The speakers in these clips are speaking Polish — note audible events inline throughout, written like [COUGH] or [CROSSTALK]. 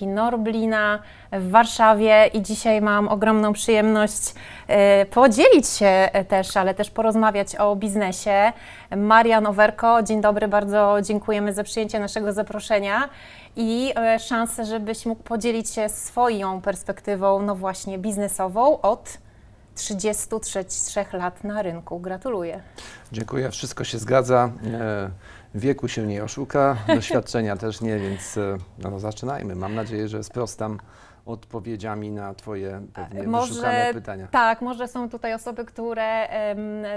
Biblioteki Norblina w Warszawie i dzisiaj mam ogromną przyjemność e, podzielić się e, też, ale też porozmawiać o biznesie. Marian Owerko, dzień dobry, bardzo dziękujemy za przyjęcie naszego zaproszenia i e, szansę, żebyś mógł podzielić się swoją perspektywą, no właśnie biznesową od 33 lat na rynku. Gratuluję. Dziękuję, wszystko się zgadza. Wieku się nie oszuka, doświadczenia też nie, więc e, no, zaczynajmy. Mam nadzieję, że sprostam odpowiedziami na Twoje pewnie wyszukane pytania. Tak, może są tutaj osoby, które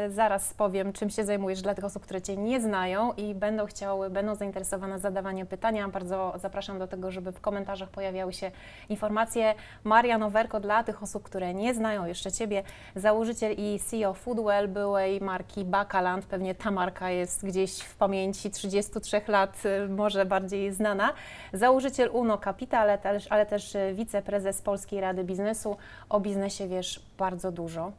zaraz powiem, czym się zajmujesz dla tych osób, które Cię nie znają i będą chciały, będą zainteresowane zadawaniem pytania. Bardzo zapraszam do tego, żeby w komentarzach pojawiały się informacje. Marian Owerko dla tych osób, które nie znają jeszcze Ciebie, założyciel i CEO Foodwell, byłej marki Bakaland. Pewnie ta marka jest gdzieś w pamięci 33 lat, y, może bardziej znana. Założyciel UNO Capital, ale też, ale też y, wiceprezes Polskiej Rady Biznesu. O biznesie wiesz bardzo dużo.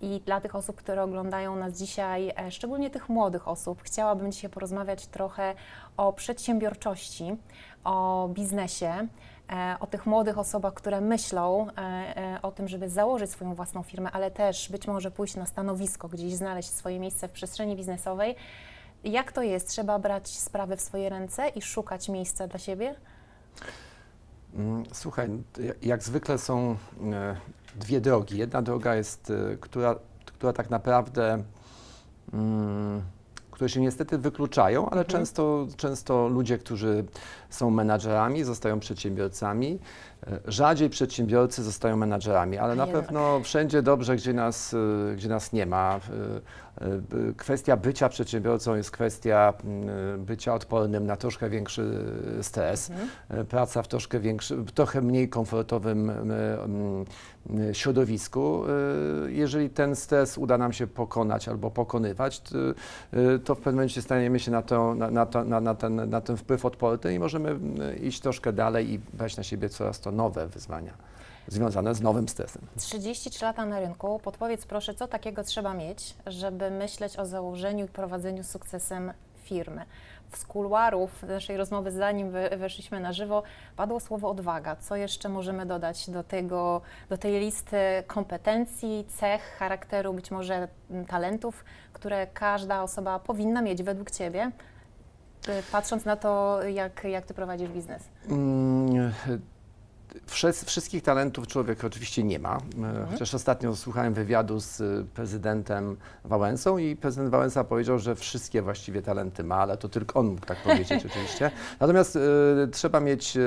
I dla tych osób, które oglądają nas dzisiaj, e, szczególnie tych młodych osób, chciałabym dzisiaj porozmawiać trochę o przedsiębiorczości, o biznesie, e, o tych młodych osobach, które myślą e, o tym, żeby założyć swoją własną firmę, ale też być może pójść na stanowisko, gdzieś znaleźć swoje miejsce w przestrzeni biznesowej. Jak to jest? Trzeba brać sprawy w swoje ręce i szukać miejsca dla siebie? Mm, Słuchaj, ja- jak zwykle są e, dwie drogi. Jedna droga jest, e, która, która tak naprawdę, mm, które się niestety wykluczają, ale często, często ludzie, którzy są menadżerami, zostają przedsiębiorcami. E, Rzadziej przedsiębiorcy zostają menadżerami, ale na pewno wszędzie dobrze, gdzie nas, e, gdzie nas nie ma. E, Kwestia bycia przedsiębiorcą jest kwestia mm, bycia odpornym na troszkę większy stres e, praca w troszkę większym, w trochę mniej komfortowym środowisku. Jeżeli ten stres uda nam się pokonać albo pokonywać, to, to w pewnym momencie staniemy się na, to, na, na, to, na, ten, na ten wpływ odporny i możemy m, iść troszkę dalej i brać na siebie coraz to nowe wyzwania związane z nowym stresem. 33 lata na rynku. Podpowiedz proszę, co takiego trzeba mieć, żeby myśleć o założeniu i prowadzeniu sukcesem firmy. Z kuluarów naszej rozmowy, zanim weszliśmy na żywo, padło słowo odwaga. Co jeszcze możemy dodać do, tego, do tej listy kompetencji, cech, charakteru, być może talentów, które każda osoba powinna mieć według Ciebie, y, patrząc na to, jak, jak Ty prowadzisz biznes? Mm, Wszystkich talentów człowiek oczywiście nie ma. E, Chociaż ostatnio słuchałem wywiadu z e, prezydentem Wałęsą i prezydent Wałęsa powiedział, że wszystkie właściwie talenty ma, ale to tylko on mógł tak powiedzieć [LAUGHS] oczywiście. Natomiast e, trzeba mieć e,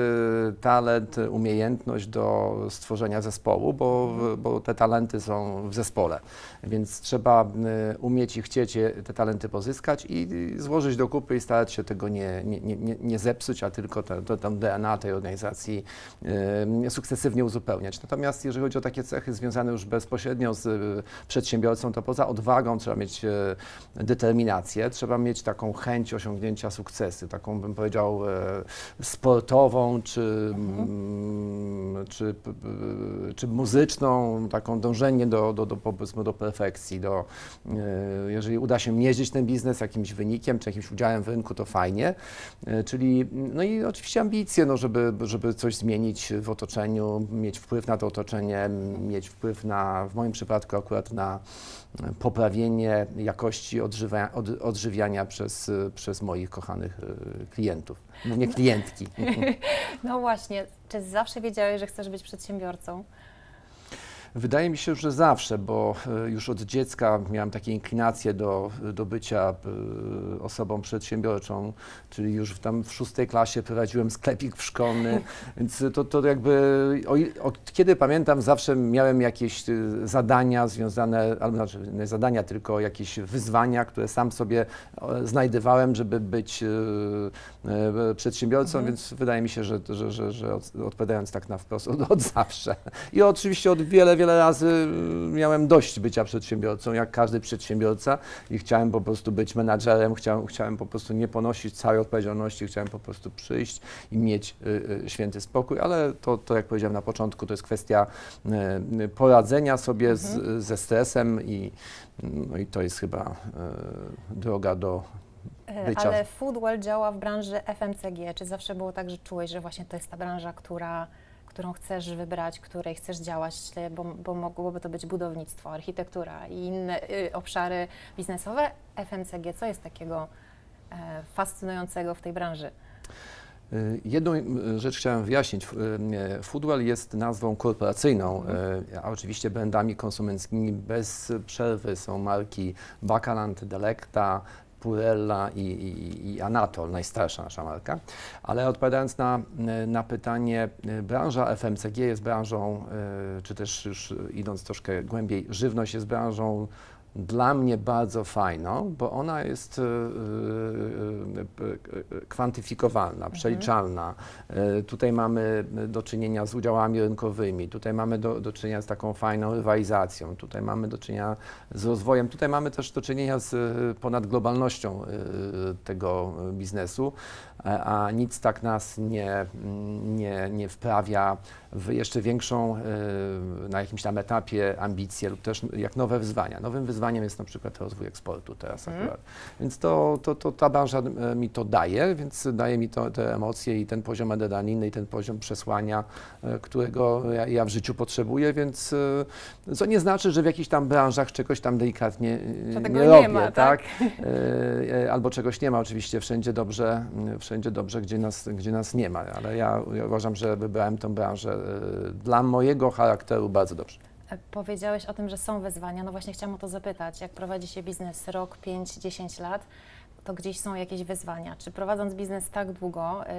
talent, umiejętność do stworzenia zespołu, bo, bo te talenty są w zespole. Więc trzeba e, umieć i chcieć te talenty pozyskać i złożyć do kupy i starać się tego nie, nie, nie, nie- zepsuć, a tylko tam DNA tej organizacji sukcesywnie uzupełniać. Natomiast jeżeli chodzi o takie cechy związane już bezpośrednio z e, przedsiębiorcą, to poza odwagą trzeba mieć e, determinację, trzeba mieć taką chęć osiągnięcia sukcesu, taką bym powiedział e, sportową czy, mm, czy, czy muzyczną, taką dążenie do, do, do, powiedzmy do perfekcji. Do, jeżeli uda się mierzyć ten biznes jakimś wynikiem czy jakimś udziałem w rynku, to fajnie. Czyli, no i oczywiście ambicje, no żeby, żeby coś zmienić w otoczeniu, mieć wpływ na to otoczenie, mieć wpływ na, w moim przypadku akurat na e, poprawienie jakości odżywa, od, odżywiania przez, e, przez moich kochanych e, klientów, głównie klientki. [LAUGHS] No właśnie, czy zawsze wiedziałeś, że chcesz być przedsiębiorcą? Wydaje mi się, że zawsze, bo e, już od dziecka miałem takie inklinacje do, do bycia e, osobą przedsiębiorczą, czyli już w, tam w szóstej klasie prowadziłem sklepik szkolny, [LAUGHS] więc to, to jakby od kiedy pamiętam zawsze miałem jakieś e, zadania związane, albo znaczy nie zadania, tylko jakieś wyzwania, które sam sobie znajdowałem, żeby być przedsiębiorcą, więc wydaje mi się, że, że, że, że od, odpowiadając tak na wprost, od, od zawsze. I oczywiście od wiele, wiele razy y, miałem dość bycia przedsiębiorcą, jak każdy przedsiębiorca i chciałem po prostu być menadżerem, chciałem, chciałem po prostu nie ponosić całej odpowiedzialności, chciałem po prostu przyjść i mieć y, y, święty spokój, ale to, to jak powiedziałem na początku, to jest kwestia y, y, poradzenia sobie z, ze stresem i, no i to jest chyba y, droga do E, bycia. Ale Foodwell działa w branży FMCG. Czy zawsze było tak, że czułeś, że właśnie to jest ta branża, która, którą chcesz wybrać, której chcesz działać, bo, bo mogłoby to być budownictwo, architektura i inne y, obszary biznesowe? FMCG, co jest takiego e, fascynującego w tej branży? Y, Jedną y, rzecz chciałem wyjaśnić. Y, Foodwell jest nazwą korporacyjną, y, a oczywiście brandami konsumenckimi bez przerwy są marki Bakaland, Delecta, Purella i, i, i Anatol, najstarsza nasza marka. Ale odpowiadając na, na pytanie, branża FMCG jest branżą, y, czy też już idąc troszkę głębiej, żywność jest branżą dla mnie bardzo fajną, bo ona jest y, y, y, y, kwantyfikowalna, przeliczalna. Y, Tutaj mamy do czynienia z udziałami rynkowymi, tutaj mamy do, do czynienia z taką fajną rywalizacją, tutaj mamy do czynienia z rozwojem, tutaj mamy też do czynienia z ponadglobalnością tego biznesu, a, a nic tak nas nie, nie, nie wprawia w jeszcze większą na jakimś tam etapie ambicje lub też jak nowe wyzwania. Nowym wyzwaniem jest na przykład rozwój eksportu teraz Mhm. akurat. Więc to, to, to ta branża e, mi to daje, więc daje mi to, te emocje i ten poziom adrenaliny i ten poziom przesłania, e, którego ja, ja w życiu potrzebuję, więc e, co nie znaczy, że w jakichś tam branżach czegoś tam delikatnie nie nie robię, ma, tak? tak? Albo czegoś nie ma, oczywiście wszędzie dobrze, wszędzie dobrze, gdzie nas, gdzie nas nie ma, ale ja, ja uważam, że wybrałem tę branżę dla mojego charakteru bardzo dobrze. Powiedziałeś o tym, że są wyzwania. No właśnie chciałam o to zapytać. Jak prowadzi się biznes rok, 5, 10 lat, to gdzieś są jakieś wyzwania. Czy prowadząc biznes tak długo, y,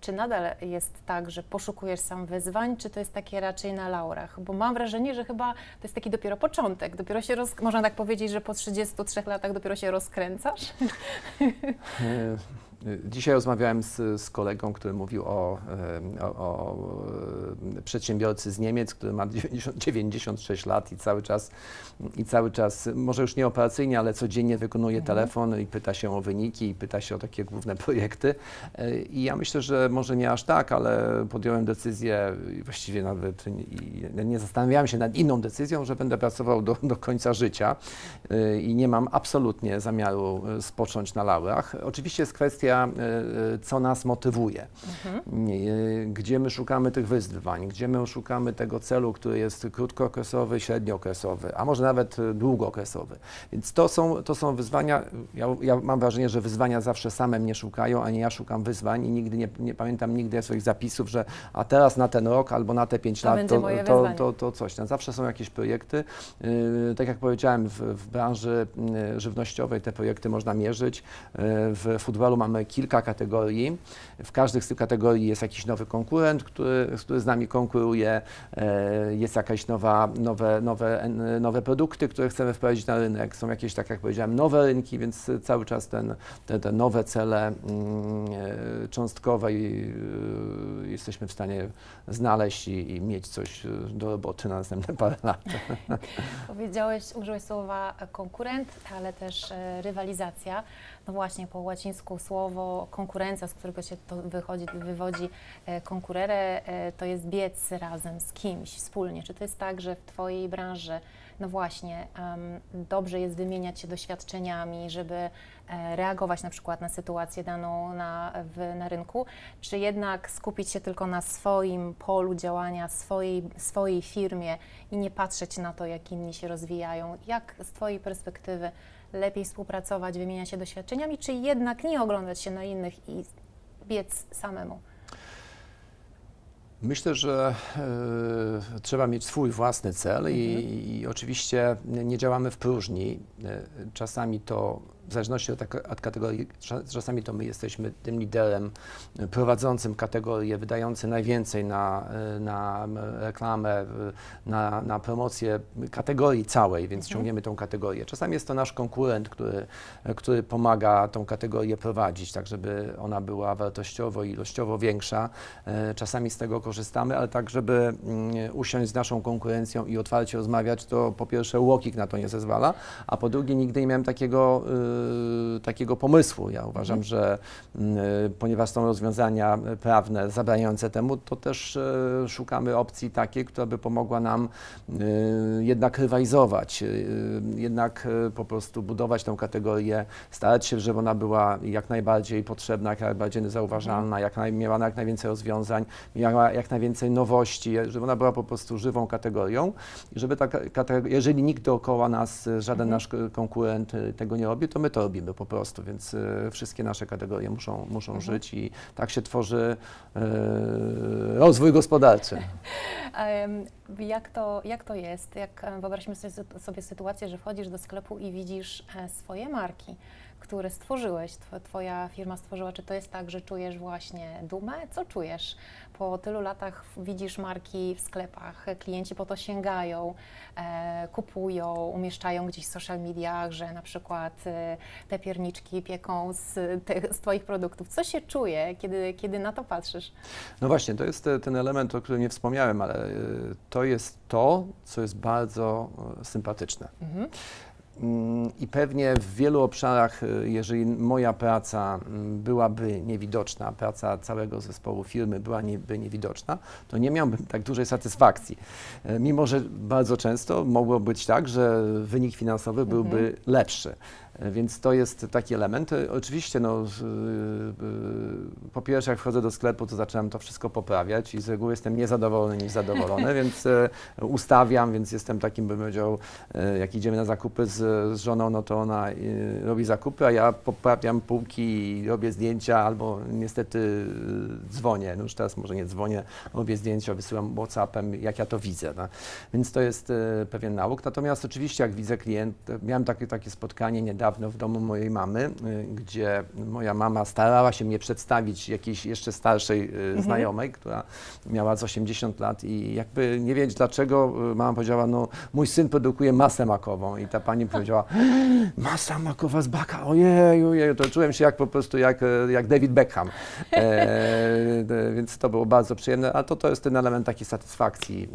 czy nadal jest tak, że poszukujesz sam wyzwań, czy to jest takie raczej na laurach? Bo mam wrażenie, że chyba to jest taki dopiero początek. Dopiero się roz... Można tak powiedzieć, że po 33 latach dopiero się rozkręcasz? [LAUGHS] Dzisiaj rozmawiałem z, z kolegą, który mówił o, e, o, o e, przedsiębiorcy z Niemiec, który ma 90, 96 lat i cały czas, i cały czas, może już nie operacyjnie, ale codziennie wykonuje Mhm. telefon i pyta się o wyniki i pyta się o takie główne projekty. E, I ja myślę, że może nie aż tak, ale podjąłem decyzję i właściwie nawet i nie zastanawiałem się nad inną decyzją, że będę pracował do, do końca życia i nie mam absolutnie zamiaru spocząć na laurach. Oczywiście jest kwestia, e, e, co nas motywuje, Nie, e, gdzie my szukamy tych wyzwań, gdzie my szukamy tego celu, który jest krótkookresowy, średniookresowy, a może nawet długookresowy. Więc to są, to są wyzwania, ja, ja mam wrażenie, że wyzwania zawsze same mnie szukają, a nie ja szukam wyzwań i nigdy nie, nie pamiętam nigdy swoich zapisów, że a teraz na ten rok albo na te pięć To lat to, to, to, to coś. No, zawsze są jakieś projekty. Yy, tak jak powiedziałem, w, w branży żywnościowej te projekty można mierzyć. Yy, w futbolu mamy kilka kategorii. W każdej z tych kategorii jest jakiś nowy konkurent, który, który z nami konkuruje. Yy, jest jakaś nowa, nowe, nowe, nowe produkty, które chcemy wprowadzić na rynek. Są jakieś, tak jak powiedziałem, nowe rynki, więc cały czas ten, te, te nowe cele mm, yy, cząstkowe i, yy, jesteśmy w stanie znaleźć i, i mieć coś do roboty na następne parę lat. [LAUGHS] Powiedziałeś, użyłeś słowa e, konkurent, ale też e, rywalizacja. No właśnie, po łacińsku słowo konkurencja, z którego się to wychodzi, wywodzi e, konkurere, e, to jest biec razem z kimś, wspólnie. Czy to jest tak, że w Twojej branży, no właśnie, dobrze jest wymieniać się doświadczeniami, żeby e, reagować na przykład na sytuację daną na, w, na rynku, czy jednak skupić się tylko na swoim polu działania, swojej, swojej firmie i nie patrzeć na to, jak inni się rozwijają? Jak z Twojej perspektywy lepiej współpracować, wymieniać się doświadczeniami, czy jednak nie oglądać się na innych i biec samemu? Myślę, że e, trzeba mieć swój własny cel i, i oczywiście nie działamy w próżni. E, czasami to, w zależności od, tak- od kategorii, cza- czasami to my jesteśmy tym liderem prowadzącym kategorię, wydający najwięcej na, na reklamę, na, na promocję kategorii całej, więc ciągniemy tą kategorię. Czasami jest to nasz konkurent, który, który pomaga tą kategorię prowadzić, tak żeby ona była wartościowo i ilościowo większa. E, Czasami z tego korzystamy, ale tak, żeby mm, usiąść z naszą konkurencją i otwarcie rozmawiać, to po pierwsze łokik na to nie zezwala, a po drugie nigdy nie miałem takiego y, takiego pomysłu. Ja uważam, Mhm. że y, ponieważ są rozwiązania prawne zabraniające temu, to też y, szukamy opcji takiej, która by pomogła nam y, jednak rywalizować, y, jednak y, po prostu budować tę kategorię, starać się, żeby ona była jak najbardziej potrzebna, jak najbardziej zauważalna, jak naj, miała jak najwięcej rozwiązań, miała jak najwięcej nowości, żeby ona była po prostu żywą kategorią i żeby ta kategoria, jeżeli nikt dookoła nas, y, żaden Mhm. nasz konkurent y, tego nie robi, to my to robimy po prostu, więc y, wszystkie nasze kategorie muszą, muszą Mhm. żyć i tak się tworzy y, rozwój gospodarczy. [LAUGHS] Jak to, jak to jest? Jak e, wyobraźmy sobie, sytuację, że wchodzisz do sklepu i widzisz e, swoje marki, które stworzyłeś, tw- twoja firma stworzyła. Czy to jest tak, że czujesz właśnie dumę? Co czujesz? Po tylu latach widzisz marki w sklepach, e, klienci po to sięgają, e, kupują, umieszczają gdzieś w social mediach, że na przykład e, te pierniczki pieką z, te, z Twoich produktów. Co się czuje, kiedy, kiedy na to patrzysz? No właśnie, to jest te- ten element, o którym nie wspomniałem, ale y, to jest to, co jest bardzo y, sympatyczne. Mhm. Mm, I pewnie w wielu obszarach, y, jeżeli moja praca mm, byłaby niewidoczna, praca całego zespołu firmy byłaby niewidoczna, to nie miałbym tak dużej satysfakcji. E, Mimo, że bardzo często mogło być tak, że wynik finansowy byłby lepszy. Więc to jest taki element. Oczywiście, no, y, y, po pierwsze, jak wchodzę do sklepu, to zacząłem to wszystko poprawiać i z reguły jestem niezadowolony niż zadowolony, [LAUGHS] więc e, ustawiam, więc jestem takim, bym powiedział, jak idziemy na zakupy z, z żoną, no to ona robi zakupy, a ja poprawiam półki i robię zdjęcia albo niestety dzwonię, no już teraz może nie dzwonię, robię zdjęcia, wysyłam Whatsappem, jak ja to widzę. No. Więc to jest pewien nauk. Natomiast oczywiście, jak widzę klient, miałem takie, takie spotkanie niedawno w domu mojej mamy, e, gdzie moja mama starała się mnie przedstawić jakiejś jeszcze starszej e, znajomej, która miała z 80 lat i jakby nie wiedzieć dlaczego, y, mama powiedziała, no mój syn produkuje masę makową. I ta pani powiedziała, [GASPS] masa makowa z baka, ojej, ojej, to czułem się jak po prostu jak, jak David Beckham, e, więc to było bardzo przyjemne, a to, to jest ten element takiej satysfakcji,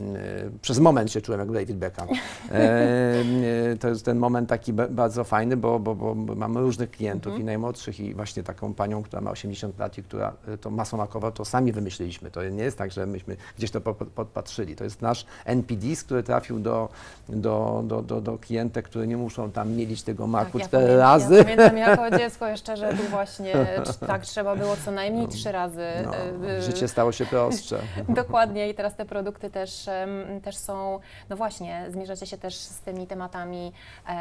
przez moment się czułem jak David Beckham. E, to jest ten moment taki ba- bardzo fajny, bo, bo, bo mamy różnych klientów Mhm. i najmłodszych i właśnie taką panią, która ma 80 lat i która e, to masło makowe to sami wymyśliliśmy. To nie jest tak, że myśmy gdzieś to po- po- podpatrzyli. To jest nasz NPD, który trafił do, do, do, do, do klientek, które nie muszą tam mielić tego maku ja cztery pamiętam- razy. Ja pamiętam jako [LAUGHS] dziecko jeszcze, że tu właśnie cz- tak trzeba było co najmniej trzy razy. No, e, e, życie stało się prostsze. [LAUGHS] Dokładnie i teraz te produkty też, też są, no właśnie, zmierzacie się też z tymi tematami, em,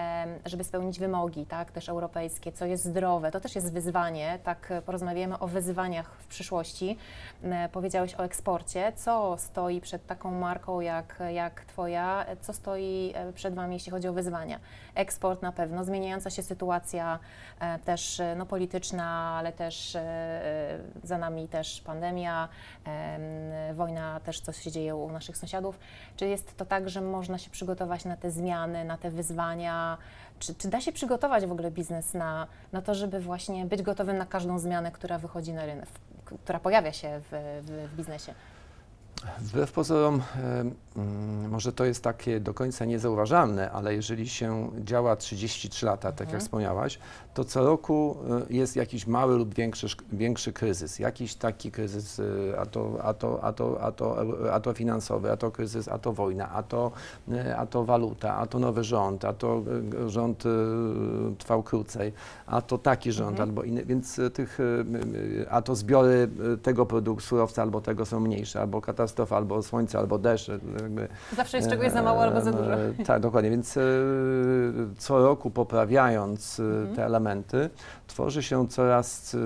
żeby spełnić wymogi, tak, też europejskie, co jest zdrowe, to też jest wyzwanie, tak, porozmawiamy o wyzwaniach w przyszłości. E, Powiedziałeś o eksporcie, co stoi przed taką marką jak, jak Twoja, co stoi e, przed Wami, jeśli chodzi o wyzwania? Eksport na pewno, zmieniająca się sytuacja e, też no, polityczna, ale też za nami też pandemia, em, wojna też, co się dzieje u naszych sąsiadów. Czy jest to tak, że można się przygotować na te zmiany, na te wyzwania? Czy, czy da się przygotować w ogóle biznes na, na to, żeby właśnie być gotowym na każdą zmianę, która wychodzi na rynek, która pojawia się w, w, w biznesie? Wbrew pozorom, em, mm, może to jest takie do końca niezauważalne, ale jeżeli się działa 33 lata, tak jak Mhm. wspomniałaś, to co roku y, jest jakiś mały lub większy, większy kryzys. Jakiś taki kryzys, y, a to, a, to, a, to, a, to, a to finansowy, a to kryzys, a to wojna, a to, a to waluta, a to nowy rząd, a to rząd trwał krócej, a to taki rząd Mhm. albo inny, więc tych, a to zbiory tego produktu, surowca albo tego są mniejsze, albo katastrofa, albo słońce, albo deszcz. y, Jakby, Zawsze jest czegoś za mało albo za dużo. E, Tak, dokładnie. Więc e, co roku poprawiając e, Mhm. te elementy, tworzy się coraz e,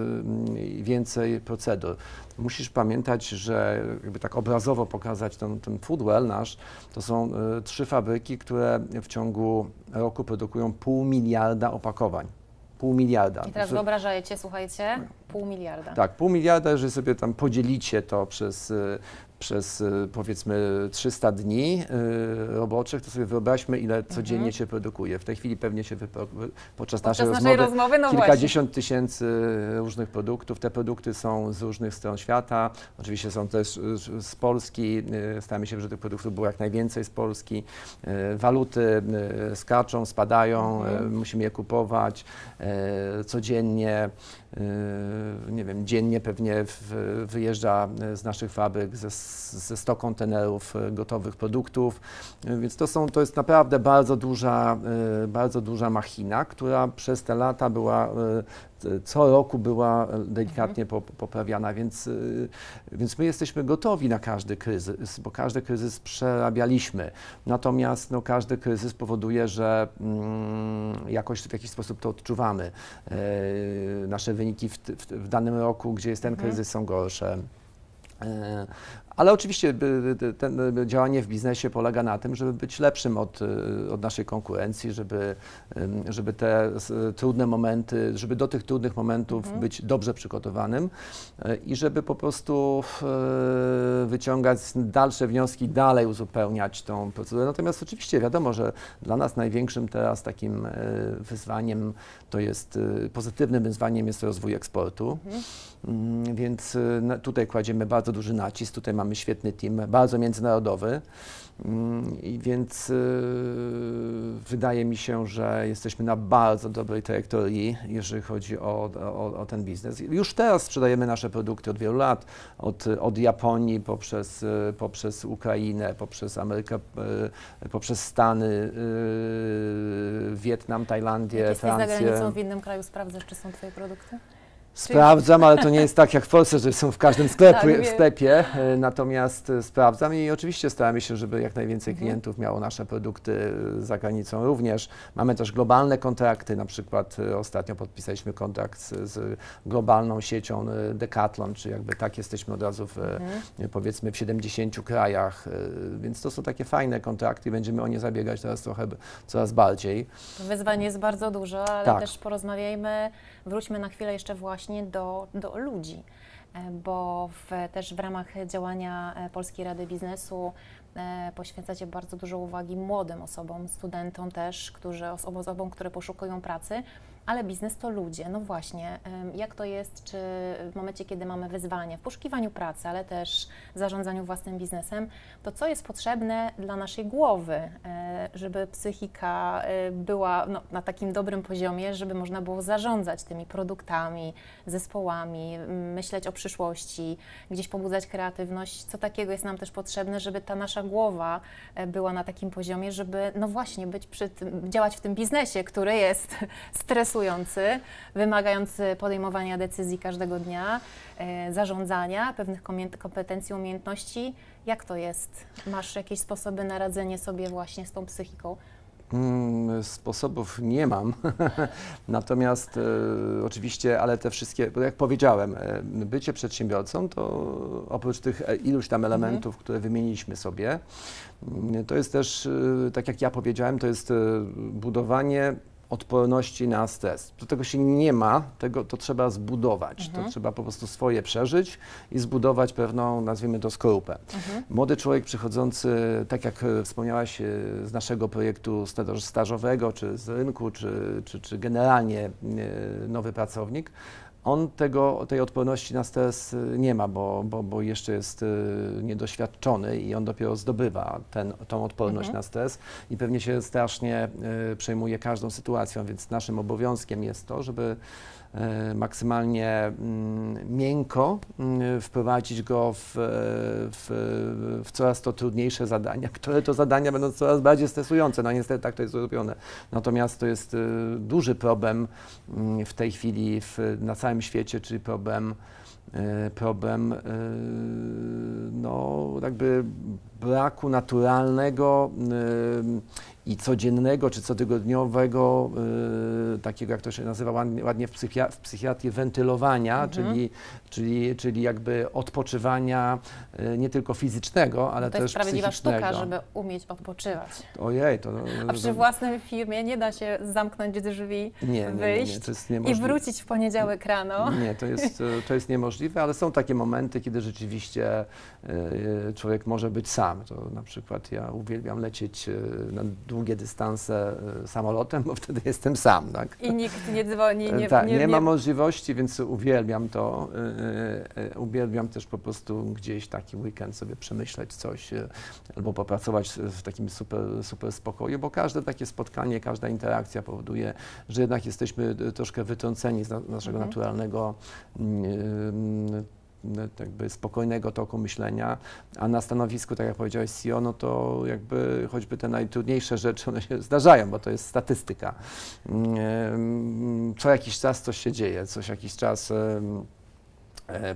więcej procedur. Musisz pamiętać, że jakby tak obrazowo pokazać ten, ten foodwell nasz, to są e, trzy fabryki, które w ciągu roku produkują pół miliarda opakowań. Pół miliarda. I teraz wyobrażajcie, słuchajcie, pół miliarda. Tak, pół miliarda, jeżeli sobie tam podzielicie to przez, przez y, powiedzmy 300 dni y, roboczych, to sobie wyobraźmy, ile codziennie się produkuje. W tej chwili pewnie się podczas, Podczas naszej, naszej rozmowy rozmowy, no właśnie. kilkadziesiąt tysięcy różnych produktów. Te produkty są z różnych stron świata. Oczywiście są też z Polski. y, Staramy się, żeby tych produktów było jak najwięcej z Polski. Waluty skaczą, spadają, Mhm. musimy je kupować codziennie. Nie wiem, dziennie pewnie wyjeżdża z naszych fabryk ze, ze 100 kontenerów y, gotowych produktów. Y, Więc to, są, to jest naprawdę bardzo duża, y, bardzo duża machina, która przez te lata była, co roku była delikatnie Mhm. pop- poprawiana, więc, więc my jesteśmy gotowi na każdy kryzys, bo każdy kryzys przerabialiśmy. Natomiast no, każdy kryzys powoduje, że mm, jakoś w jakiś sposób to odczuwamy. E, nasze wyniki w, w, w danym roku, gdzie jest ten Mhm. kryzys, są gorsze. E, Ale oczywiście y, y, ten, y, działanie w biznesie polega na tym, żeby być lepszym od, od naszej konkurencji, żeby, żeby te trudne momenty, żeby do tych trudnych momentów Mhm. być dobrze przygotowanym i żeby po prostu wyciągać dalsze wnioski, dalej uzupełniać tą procedurę. Natomiast oczywiście wiadomo, że dla nas największym teraz takim wyzwaniem to jest, pozytywnym wyzwaniem jest rozwój eksportu. Mhm. Mm, Więc tutaj kładziemy bardzo duży nacisk. Tutaj mamy świetny team, bardzo międzynarodowy. Mm, I więc y, wydaje mi się, że jesteśmy na bardzo dobrej trajektorii, jeżeli chodzi o, o, o ten biznes. Już teraz sprzedajemy nasze produkty od wielu lat, od, od Japonii poprzez, y, poprzez Ukrainę, poprzez Amerykę, y, poprzez Stany, Wietnam, Tajlandię, Jak jesteś za Francję. granicą w innym kraju, sprawdzasz, czy są Twoje produkty? Sprawdzam, ale to nie jest tak jak w Polsce, że są w każdym sklepie, Tak, sklepie. e, natomiast e, sprawdzam i oczywiście staramy się, żeby jak najwięcej Mhm. klientów miało nasze produkty e, za granicą również. Mamy też globalne kontrakty, na przykład ostatnio podpisaliśmy kontrakt z, z globalną siecią Decathlon, czy jakby tak jesteśmy od razu w, Mhm. powiedzmy w 70 krajach, więc to są takie fajne kontrakty i będziemy o nie zabiegać teraz trochę coraz bardziej. Wyzwanie jest bardzo dużo, ale Tak. też porozmawiajmy, wróćmy na chwilę jeszcze właśnie do, do ludzi, e, bo w, też w ramach działania e, Polskiej Rady Biznesu e, poświęcacie bardzo dużo uwagi młodym osobom, studentom też, którzy, oso- osobom, które poszukują pracy, ale biznes to ludzie. No właśnie, jak to jest, czy w momencie, kiedy mamy wyzwanie w poszukiwaniu pracy, ale też zarządzaniu własnym biznesem, to co jest potrzebne dla naszej głowy, e, żeby psychika e, była no, na takim dobrym poziomie, żeby można było zarządzać tymi produktami, zespołami, myśleć o przyszłości, gdzieś pobudzać kreatywność. Co takiego jest nam też potrzebne, żeby ta nasza głowa e, była na takim poziomie, żeby no właśnie być przy tym, działać w tym biznesie, który jest [LAUGHS] stresujący, wymagający podejmowania decyzji każdego dnia, e, zarządzania, pewnych kompetencji, umiejętności. Jak to jest? Masz jakieś sposoby na radzenie sobie właśnie z tą psychiką? Mm, Sposobów nie mam, [LAUGHS] natomiast e, oczywiście, ale te wszystkie, bo jak powiedziałem, e, bycie przedsiębiorcą to oprócz tych e, iluś tam elementów, które wymieniliśmy sobie, mm, to jest też, e, tak jak ja powiedziałem, to jest e, budowanie odporności na stres. Do tego się nie ma, tego to trzeba zbudować. Mhm. To trzeba po prostu swoje przeżyć i zbudować pewną, nazwijmy to, skorupę. Młody człowiek przychodzący, tak jak e, wspomniałaś, e, z naszego projektu staż- stażowego, czy z rynku, czy, czy, czy generalnie e, nowy pracownik, on tego, tej odporności na stres e, nie ma, bo, bo, bo jeszcze jest e, niedoświadczony i on dopiero zdobywa ten, tą odporność Mhm. na stres i pewnie się strasznie e, przejmuje każdą sytuacją, więc naszym obowiązkiem jest to, żeby maksymalnie mm, miękko mm, wprowadzić go w, w, w coraz to trudniejsze zadania, [LAUGHS] które to zadania będą coraz bardziej stresujące. No niestety tak to jest zrobione. Natomiast to jest duży problem mm, w tej chwili w, na całym świecie, czyli problem e, problem e, no jakby braku naturalnego e, i codziennego czy cotygodniowego, y, takiego jak to się nazywa ładnie, ładnie w, psychia- w psychiatrii, wentylowania, Mhm. czyli, czyli, czyli jakby odpoczywania y, nie tylko fizycznego, ale to jest też prawdziwa psychicznego. sztuka, żeby umieć odpoczywać. Ojej, to... A przy własnej firmie nie da się zamknąć drzwi, nie, nie, nie, nie, wyjść i wrócić w poniedziałek rano. Nie, to jest, to jest niemożliwe, ale są takie momenty, kiedy rzeczywiście e, człowiek może być sam. To na przykład ja uwielbiam lecieć e, na długie dystanse e, samolotem, bo wtedy jestem sam, tak? I nikt nie dzwoni, nie, E, tak, nie, nie, ma możliwości, więc uwielbiam to. E, e, Uwielbiam też po prostu gdzieś taki weekend sobie przemyśleć coś albo popracować w takim super, super spokoju, bo każde takie spotkanie, każda interakcja powoduje, że jednak jesteśmy troszkę wytrąceni z na, naszego Mhm. naturalnego mm, jakby spokojnego toku myślenia, a na stanowisku, tak jak powiedziałeś, CEO, no to jakby choćby te najtrudniejsze rzeczy, one się zdarzają, bo to jest statystyka. Mm, Co jakiś czas coś się dzieje, coś jakiś czas... e,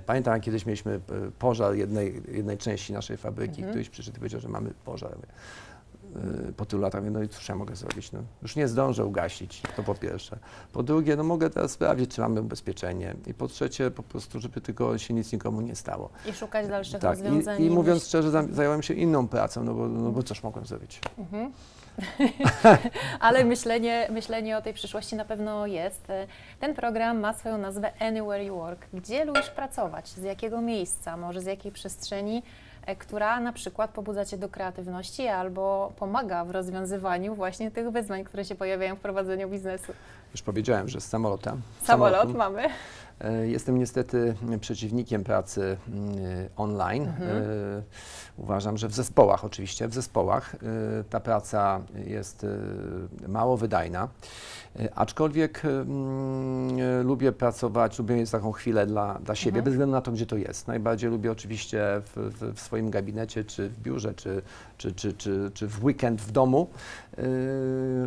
Pamiętam, kiedyś mieliśmy e, pożar jednej, jednej części naszej fabryki. Mhm. Ktoś przyszedł i powiedział, że mamy pożar. E, Po tylu latach, no i cóż ja mogę zrobić? No, już nie zdążę ugasić, to po pierwsze. Po drugie, no mogę teraz sprawdzić, czy mamy ubezpieczenie. I po trzecie, po prostu, żeby tylko się nic nikomu nie stało. I szukać dalszych Tak, rozwiązań. i, i mówiąc szczerze, zająłem się inną pracą, no bo, no bo cóż mogłem zrobić? Mhm. [LAUGHS] Ale myślenie, myślenie o tej przyszłości na pewno jest. Ten program ma swoją nazwę Anywhere You Work. Gdzie lubisz pracować? Z jakiego miejsca? Może z jakiej przestrzeni? E, która na przykład pobudza Cię do kreatywności albo pomaga w rozwiązywaniu właśnie tych wyzwań, które się pojawiają w prowadzeniu biznesu. Już powiedziałem, że z samolota. Samolot samolotu. mamy. E, Jestem niestety przeciwnikiem pracy mm, online. Mhm. E, Uważam, że w zespołach oczywiście, w zespołach e, ta praca jest mało wydajna. Aczkolwiek mm, lubię pracować, lubię mieć taką chwilę dla, dla siebie, Mhm. bez względu na to, gdzie to jest. Najbardziej lubię oczywiście w, w, w swoim gabinecie, czy w biurze, czy, czy, czy, czy, czy w weekend w domu. E,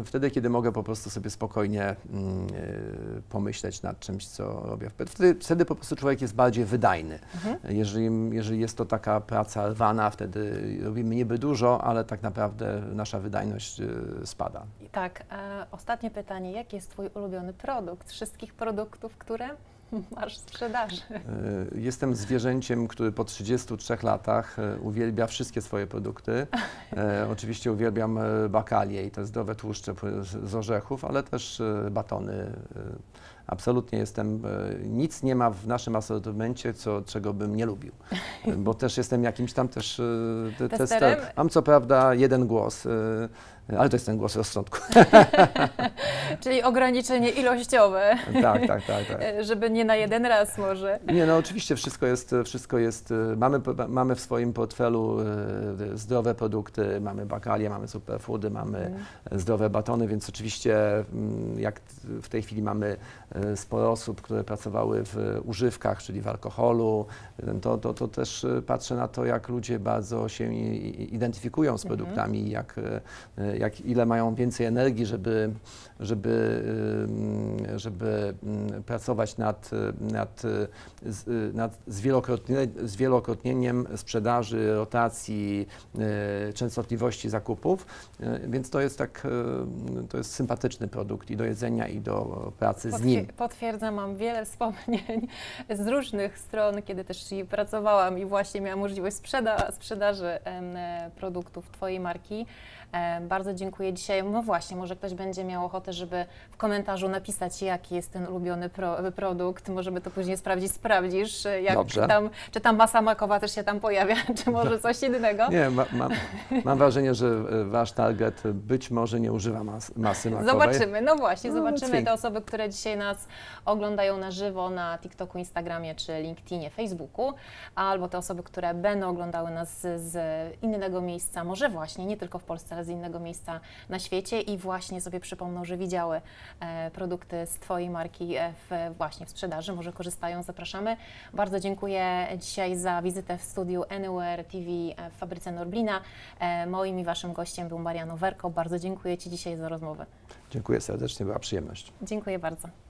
Wtedy, kiedy mogę po prostu sobie spokojnie mm, e, pomyśleć nad czymś, co robię. Wtedy, wtedy po prostu człowiek jest bardziej wydajny. Mhm. Jeżeli, jeżeli jest to taka praca rwana, wtedy robimy niby dużo, ale tak naprawdę nasza wydajność e, spada. I Tak, e, ostatnie pytanie. Jaki jest Twój ulubiony produkt? Wszystkich produktów, które [LAUGHS] masz w sprzedaży. E, Jestem zwierzęciem, który po 33 latach e, uwielbia wszystkie swoje produkty. E, Oczywiście uwielbiam e, bakalię i te zdrowe tłuszcze z orzechów, ale też batony. Absolutnie jestem, e, nic nie ma w naszym asortymencie, co, czego bym nie lubił, [LAUGHS] bo też jestem jakimś tam też e, te- Testerem? tester- Mam co prawda jeden głos, e, ale to jest ten głos rozsądku. [LAUGHS] Czyli ograniczenie ilościowe, tak, tak, tak, tak. żeby nie na jeden raz może. Nie, no oczywiście wszystko jest, wszystko jest, mamy, mamy w swoim portfelu zdrowe produkty, mamy bakalię, mamy superfoody, mamy Mm. zdrowe batony, więc oczywiście mm, jak w tej chwili mamy sporo osób, które pracowały w używkach, czyli w alkoholu, to, to, to też e, patrzę na to, jak ludzie bardzo się identyfikują z Mhm. produktami, jak, e, jak ile mają więcej energii, żeby, żeby, żeby mm, pracować nad, y, nad, y, z- y, nad zwielokrotnie, zwielokrotnieniem sprzedaży, rotacji, y, częstotliwości zakupów, Y, więc to jest tak, y, to jest sympatyczny produkt i do jedzenia i do pracy z nim. Potwier- Potwierdzam, mam wiele wspomnień z różnych stron, kiedy też i pracowałam i właśnie miałam możliwość sprzeda- sprzedaży produktów Twojej marki. E, Bardzo dziękuję dzisiaj. No właśnie, może ktoś będzie miał ochotę, żeby w komentarzu napisać, jaki jest ten ulubiony pro, produkt. Możemy to później sprawdzić, sprawdzisz, e, jak Dobrze. tam, czy tam masa makowa też się tam pojawia, [LAUGHS] czy może coś innego. Nie, ma, mam, mam wrażenie, że y, wasz target być może nie używa mas, masy makowej. Zobaczymy, no właśnie, No, zobaczymy te osoby, które dzisiaj nas oglądają na żywo na TikToku, Instagramie czy LinkedInie, Facebooku, albo te osoby, które będą oglądały nas z, z innego miejsca, może właśnie nie tylko w Polsce, ale z innego miejsca na świecie i właśnie sobie przypomną, że widziały e, produkty z Twojej marki e, w, właśnie w sprzedaży, może korzystają, zapraszamy. Bardzo dziękuję dzisiaj za wizytę w studiu Anywhere TV w fabryce Norblina. E, moim i Waszym gościem był Mariano Werko. Bardzo dziękuję Ci dzisiaj za rozmowę. Dziękuję serdecznie, była przyjemność. Dziękuję bardzo.